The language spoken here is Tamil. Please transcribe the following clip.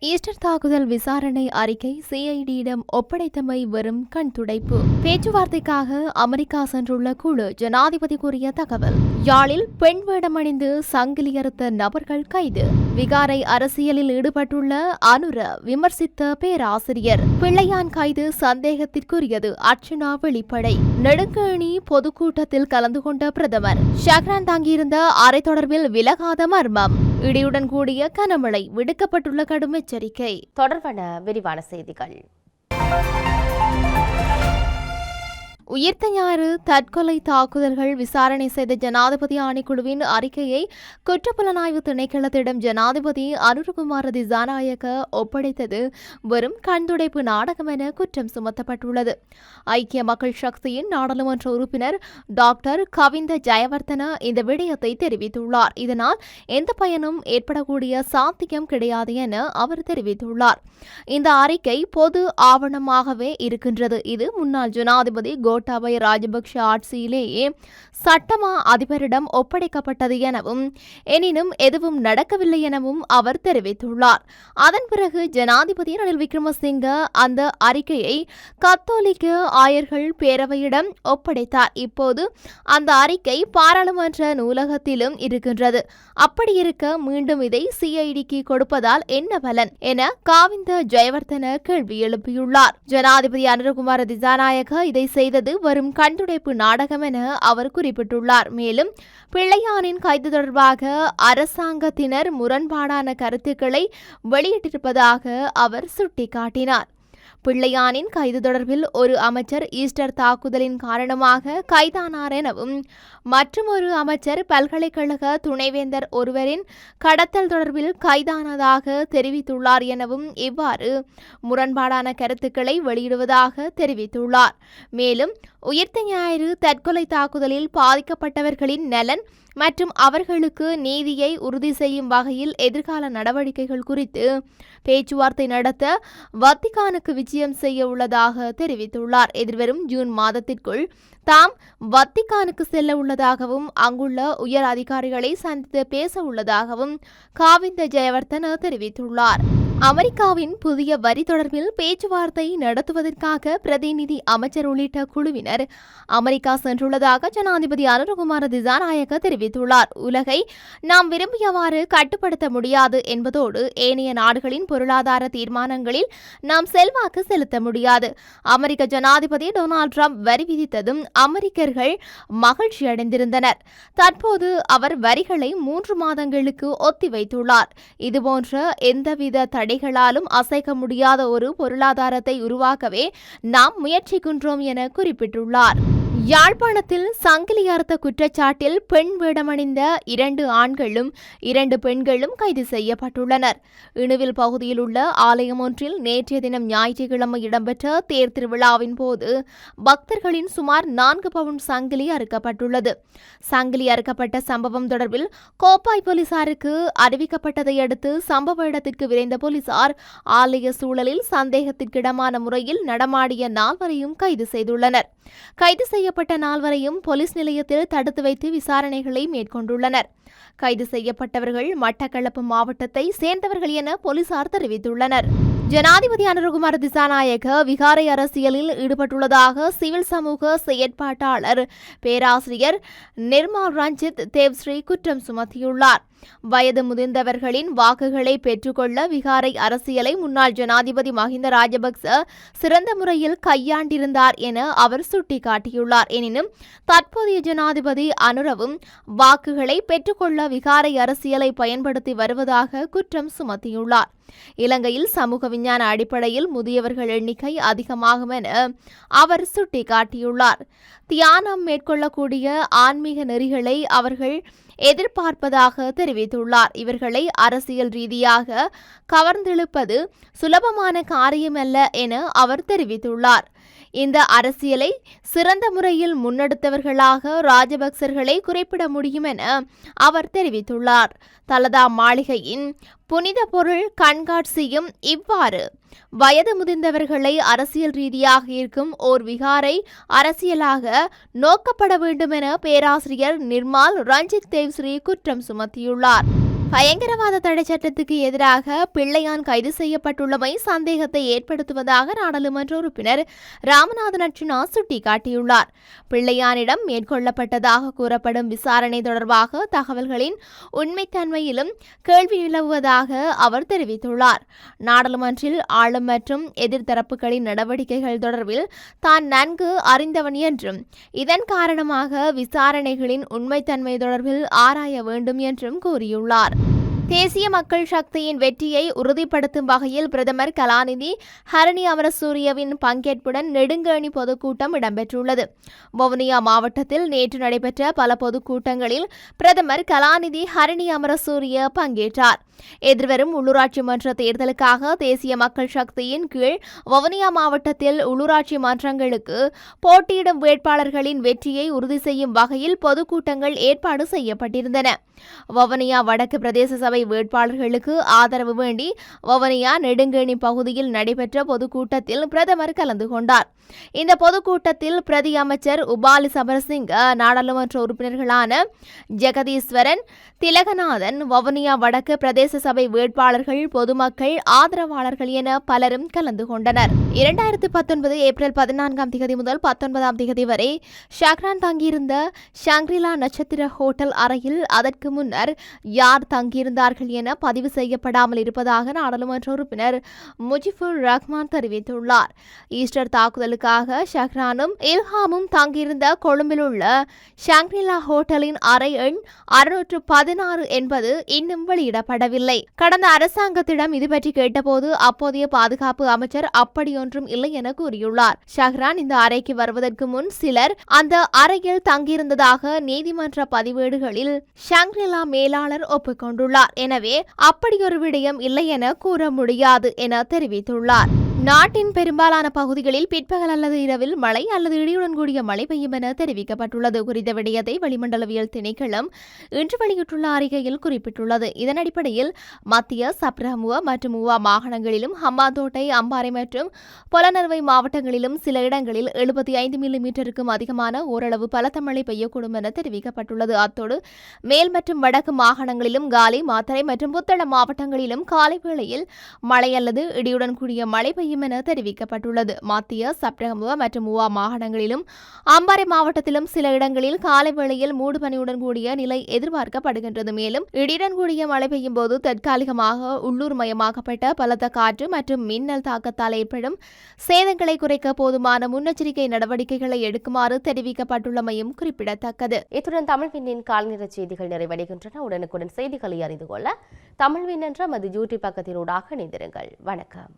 ஈஸ்டர் தாக்குதல் விசாரணை அறிக்கை சிஐடியிடம் ஒப்படைத்தமை வெறும் கண் துடைப்பு. பேச்சுவார்த்தைக்காக அமெரிக்கா சென்றுள்ள குழு ஜனாதிபதி கூறிய தகவல். யாழில் பெண் வேடமணிந்து சங்கிலி அறுத்த நபர்கள் கைது. விகாரை அரசியலில் ஈடுபட்டுள்ள அனுர விமர்சித்த பேராசிரியர். பிள்ளையான் கைது சந்தேகத்திற்குரியது அர்ச்சனா வெளிப்படை. நெடுங்கேணி பொதுக்கூட்டத்தில் கலந்து கொண்ட பிரதமர். ஷக்ரான் தாங்கியிருந்த அறை தொடர்பில் விலகாத மர்மம். இடியுடன் கூடிய கனமழை விடுக்கப்பட்டுள்ள கடும் எச்சரிக்கை. தொடர்பான விரிவான செய்திகள். உயிர்த்த ஞாயிறு தற்கொலை தாக்குதல்கள் விசாரணை செய்த ஜனாதிபதி ஆணைக்குழுவின் அறிக்கையை குற்றப்புலனாய்வு திணைக்களத்திடம் ஜனாதிபதி அனுருகுமார திசாநாயக்க ஒப்படைத்தது வெறும் கண்துடைப்பு நாடகம் என குற்றம் சுமத்தப்பட்டுள்ளது. ஐக்கிய மக்கள் சக்தியின் நாடாளுமன்ற உறுப்பினர் டாக்டர் கவிந்த ஜெயவர்தன இந்த விடயத்தை தெரிவித்துள்ளார். இதனால் எந்த பயனும் ஏற்படக்கூடிய சாத்தியம் கிடையாது என அவர் தெரிவித்துள்ளார். இந்த அறிக்கை பொது ஆவணமாகவே இருக்கின்றது. இது முன்னாள் ஜனாதிபதி கோ கோட்டாபய ராஜபக்ஷ ஆட்சியிலேயே சட்டமா அதிபரிடம் ஒப்படைக்கப்பட்டது எனவும் எனினும் எதுவும் நடக்கவில்லை எனவும் அவர் தெரிவித்துள்ளார். அதன் பிறகு ஜனாதிபதி ரணில் விக்ரமசிங்க அந்த அறிக்கையை கத்தோலிக்க ஆயர்கள் பேரவையிடம் ஒப்படைத்தார். இப்போது அந்த அறிக்கை பாராளுமன்ற நூலகத்திலும் இருக்கின்றது. அப்படி இருக்க மீண்டும் இதை சிஐடிக்கு கொடுப்பதால் என்ன பலன் என காவிந்த ஜெயவர்தன கேள்வி எழுப்பியுள்ளார். ஜனாதிபதி அனுரகுமார திசாநாயக இதை செய்தது வரும் கண்டுடைப்பு நாடகம் என அவர் குறிப்பிட்டுள்ளார். மேலும் பிள்ளையானின் கைது தொடர்பாக அரசாங்கத்தினர் முரண்பாடான கருத்துக்களை வெளியிட்டிருப்பதாக அவர் சுட்டிக்காட்டினார். பிள்ளையானின் கைது தொடர்பில் ஒரு அமைச்சர் ஈஸ்டர் தாக்குதலின் காரணமாக கைதானார் எனவும் மற்றுமொரு அமைச்சர் பல்கலைக்கழக துணைவேந்தர் ஒருவரின் கடத்தல் தொடர்பில் கைதானதாக தெரிவித்துள்ளார் எனவும் இவ்வாறு முரண்பாடான கருத்துக்களை வெளியிடுவதாக தெரிவித்துள்ளார். மேலும் உயிர்த்த ஞாயிறு தற்கொலை தாக்குதலில் பாதிக்கப்பட்டவர்களின் நலன் மற்றும் அவர்களுக்கு நீதியை உறுதி செய்யும் வகையில் எதிர்கால நடவடிக்கைகள் குறித்து பேச்சுவார்த்தை நடத்த வத்திகானுக்கு விஜயம் செய்ய உள்ளதாக தெரிவித்துள்ளார். எதிர்வரும் ஜூன் மாதத்திற்குள் தாம் வத்திகானுக்கு செல்ல உள்ளதாகவும் அங்குள்ள உயர் அதிகாரிகளை சந்தித்து பேச உள்ளதாகவும் காவிந்த ஜெயவர்தன தெரிவித்துள்ளார். அமெரிக்காவின் புதிய வரி தொடர்பில் பேச்சுவார்த்தை நடத்துவதற்காக பிரதிநிதி அமைச்சர் உள்ளிட்ட குழுவினர் அமெரிக்கா சென்றுள்ளதாக ஜனாதிபதி அனுரகுமார திசாநாயக்க தெரிவித்துள்ளார். உலகை நாம் விரும்பியவாறு கட்டுப்படுத்த முடியாது என்பதோடு ஏனைய நாடுகளின் பொருளாதார தீர்மானங்களில் நாம் செல்வாக்கு செலுத்த முடியாது. அமெரிக்க ஜனாதிபதி டொனால்ட் ட்ரம்ப் வரி விதித்ததும் அமெரிக்கர்கள் மகிழ்ச்சியடைந்திருந்தனர் தற்போது அவர் வரிகளை மூன்று மாதங்களுக்கு ஒத்திவைத்துள்ளார். இதுபோன்ற எந்தவித தடை தடைகளாலும் அசைக்க முடியாத ஒரு பொருளாதாரத்தை உருவாக்கவே நாம் முயற்சிக்கின்றோம் என குறிப்பிட்டுள்ளார். யாழ்ப்பாணத்தில் சங்கிலி அறுத்த குற்றச்சாட்டில் பெண் வேடமணிந்த இரண்டு ஆண்களும் இரண்டு பெண்களும் கைது செய்யப்பட்டுள்ளனர். இணுவில் பகுதியில் உள்ள ஆலயம் ஒன்றில் நேற்றைய தினம் ஞாயிற்றுக்கிழமை இடம்பெற்ற தேர் திருவிழாவின் போது பக்தர்களின் சுமார் நான்கு பவுன் சங்கிலி அறுக்கப்பட்டுள்ளது. சங்கிலி அறுக்கப்பட்ட சம்பவம் தொடர்பில் கோப்பாய் போலீசாருக்கு அறிவிக்கப்பட்டதை அடுத்து சம்பவ இடத்திற்கு விரைந்த போலீசார் ஆலய சூழலில் சந்தேகத்திற்கிடமான முறையில் நடமாடிய நால்வரையும் கைது செய்துள்ளனர். கைது செய்யப்பட்ட நால்வரையும் போலீஸ் நிலையத்தில் தடுத்து வைத்து விசாரணைகளை மேற்கொண்டுள்ளனர். கைது செய்யப்பட்டவர்கள் மட்டக்களப்பு மாவட்டத்தை சேர்ந்தவர்கள் என போலீசார் தெரிவித்துள்ளனர். ஜனாதிபதி அனுரகுமார் திசாநாயக விகாரை அரசியலில் ஈடுபட்டுள்ளதாக சிவில் சமூக செயற்பாட்டாளர் பேராசிரியர் நிர்மல் ரஞ்சித் தேவ்ஸ்ரீ குற்றம் சுமத்தியுள்ளார். வயது முதிர்ந்தவர்களின் வாக்குகளை பெற்றுக்கொள்ள விகாரை அரசியலை முன்னாள் ஜனாதிபதி மஹிந்த ராஜபக்ச சிறந்த முறையில் கையாண்டிருந்தார் என அவர் சுட்டிக்காட்டியுள்ளார். எனினும் தற்போதைய ஜனாதிபதி அனுரவும் வாக்குகளை பெற்றுக்கொள்ள விகாரை அரசியலை பயன்படுத்தி வருவதாக குற்றம் சுமத்தியுள்ளார். இலங்கையில் சமூக விஞ்ஞான அடிப்படையில் முதியவர்கள் எண்ணிக்கை அதிகமாகும் என அவர் சுட்டிக்காட்டியுள்ளார். தியானம் மேற்கொள்ளக்கூடிய ஆன்மீக நெறிகளை அவர்கள் எதிர்பார்ப்பதாக தெரிவித்துள்ளார். இவர்களை அரசியல் ரீதியாக கவர்ந்தெழுப்பது சுலபமான காரியமல்ல என அவர் தெரிவித்துள்ளார். இந்த அரசியலை சிறந்த முறையில் முன்னெடுத்தவர்களாக ராஜபக்சர்களை குறிப்பிட முடியும் என அவர் தெரிவித்துள்ளார். தலதா மாளிகையின் புனித பொருள் கண்காட்சியும் இவ்வாறு. வயது முதிர்ந்தவர்களை அரசியல் ரீதியாக இருக்கும் ஓர் விகாரை அரசியலாக நோக்கப்பட வேண்டும் என பேராசிரியர் நிர்மால் ரஞ்சித் தேவ்ஸ்ரீ குற்றம் சுமத்தியுள்ளார். பயங்கரவாத தடை சட்டத்துக்கு எதிராக பிள்ளையான் கைது செய்யப்பட்டுள்ளமை சந்தேகத்தை ஏற்படுத்துவதாக நாடாளுமன்ற உறுப்பினர் ராமநாதன் அர்ச்சுனா சுட்டிக்காட்டியுள்ளார். பிள்ளையானிடம் மேற்கொள்ளப்பட்டதாக கூறப்படும் விசாரணை தொடர்பாக தகவல்களின் உண்மைத்தன்மையிலும் கேள்வி நிலவுவதாக அவர் தெரிவித்துள்ளார். நாடாளுமன்றில் ஆளும் மற்றும் எதிர்த்தரப்புகளின் நடவடிக்கைகள் தொடர்பில் தான் நன்கு அறிந்தவன் என்றும் இதன் காரணமாக விசாரணைகளின் உண்மைத்தன்மை தொடர்பில் ஆராய வேண்டும் என்றும் கூறியுள்ளார். தேசிய மக்கள் சக்தியின் வெற்றியை உறுதிப்படுத்தும் வகையில் பிரதமர் கலாநிதி ஹரணி அமரசூரியவின் பங்கேற்புடன் நெடுங்கேணி பொதுக்கூட்டம் இடம்பெற்றுள்ளது. வவுனியா மாவட்டத்தில் நேற்று நடைபெற்ற பல பொதுக்கூட்டங்களில் பிரதமர் கலாநிதி ஹரணி அமரசூரிய பங்கேற்றார். எதிர்வரும் உள்ளூராட்சி மன்ற தேர்தலுக்காக தேசிய மக்கள் சக்தியின் கீழ் வவுனியா மாவட்டத்தில் உள்ளூராட்சி மன்றங்களுக்கு போட்டியிடும் வேட்பாளர்களின் வெற்றியை உறுதி செய்யும் வகையில் பொதுக்கூட்டங்கள் ஏற்பாடு செய்யப்பட்டிருந்தன. வவுனியா வடக்கு பிரதேச சபை வேட்பாளர்களுக்கு ஆதரவு வேண்டி வவுனியா நெடுங்கேணி பகுதியில் நடைபெற்ற பொதுக்கூட்டத்தில் பிரதமர் கலந்து கொண்டார். இந்த பொதுக்கூட்டத்தில் பிரதி அமைச்சர் உபாலி சபரசிங்க நாடாளுமன்ற உறுப்பினர்களான ஜெகதீஸ்வரன் திலகநாதன் வவுனியா வடக்கு பிரதேச பிரதேச சபை வேட்பாளர்கள் பொதுமக்கள் ஆதரவாளர்கள் என பலரும் கலந்து கொண்டனர். இரண்டாயிரத்து பத்தொன்பது ஏப்ரல் பதினான்காம் தேதி முதல் பத்தொன்பதாம் தேதி வரை ஷாக்ரான் தங்கியிருந்த ஷாங்க்ரிலா நட்சத்திர ஹோட்டல் அறையில் அதற்கு முன்னர் யார் தங்கியிருந்தார்கள் என பதிவு செய்யப்படாமல் இருப்பதாக நாடாளுமன்ற உறுப்பினர் முஜிபுர் ரஹ்மான் தெரிவித்துள்ளார். ஈஸ்டர் தாக்குதலுக்காக ஷஹ்ரானும் இல்ஹாமும் தங்கியிருந்த கொழும்பில் உள்ள ஷாங்க்ரிலா ஹோட்டலின் அறை எண் அறுநூற்று பதினாறு என்பது இன்னும் வெளியிடப்படவில்லை. கடந்த அரசாங்கத்திடம் இது பற்றி கேட்டபோது அப்போதைய பாதுகாப்பு அமைச்சர் அப்படியொன்றும் இல்லை என கூறியுள்ளார். ஷஹ்ரான் இந்த அறைக்கு வருவதற்கு முன் சிலர் அந்த அறையில் தங்கியிருந்ததாக நீதிமன்ற பதிவேடுகளில் ஷாங்க்ரிலா மேலாளர் ஒப்புக்கொண்டுள்ளார். எனவே அப்படியொரு விடயம் இல்லை என கூற முடியாது என தெரிவித்துள்ளார். நாட்டின் பெரும்பாலான பகுதிகளில் பிற்பகல் அல்லது இரவில் மழை அல்லது இடியுடன் கூடிய மழை பெய்யும் என தெரிவிக்கப்பட்டுள்ளது. குறித்த விடயத்தை வளிமண்டலவியல் திணைக்களம் இன்று வெளியிட்டுள்ள அறிக்கையில் குறிப்பிட்டுள்ளது. இதன் அடிப்படையில் மத்திய சப்ரஹமுவ மற்றும் உவா மாகாணங்களிலும் ஹம்பாந்தோட்டை அம்பாறை மற்றும் பொலனறுவை மாவட்டங்களிலும் சில இடங்களில் எழுபத்தி ஐந்து மில்லி மீட்டருக்கும் அதிகமான ஓரளவு பலத்த மழை பெய்யக்கூடும் என தெரிவிக்கப்பட்டுள்ளது. அத்தோடு மேல் மற்றும் வடக்கு மாகாணங்களிலும் காலி மாத்தரை மற்றும் புத்தள மாவட்டங்களிலும் காலை வேளையில் மழை அல்லது இடியுடன் கூடிய மழை பெய்யும் என தெரிவிக்கப்பட்டுள்ளது. மத்திய சப்ரகமுவ மற்றும் மூவா மாகாணங்களிலும் அம்பாறை மாவட்டத்திலும் சில இடங்களில் காலை வேளையில் மூடுபனியுடன் கூடிய நிலை எதிர்பார்க்கப்படுகின்றது. மேலும் இடியுடன் கூடிய மழை பெய்யும் போது தற்காலிகமாக உள்ளூர் மயமாக்கப்பட்ட பலத்த காற்று மற்றும் மின்னல் தாக்கத்தால் ஏற்படும் சேதங்களை குறைக்க போதுமான முன்னெச்சரிக்கை நடவடிக்கைகளை எடுக்குமாறு தெரிவிக்கப்பட்டுள்ளமையும் குறிப்பிடத்தக்கது. இத்துடன் தமிழ் கால்நிற செய்திகள் நிறைவடைகின்றன. உடனுக்குடன் செய்திகளை அறிந்து கொள்ள தமிழ்வின் என்ற மது யூடியூப் பக்கத்தினூடாக இணைந்திருங்கள். வணக்கம்.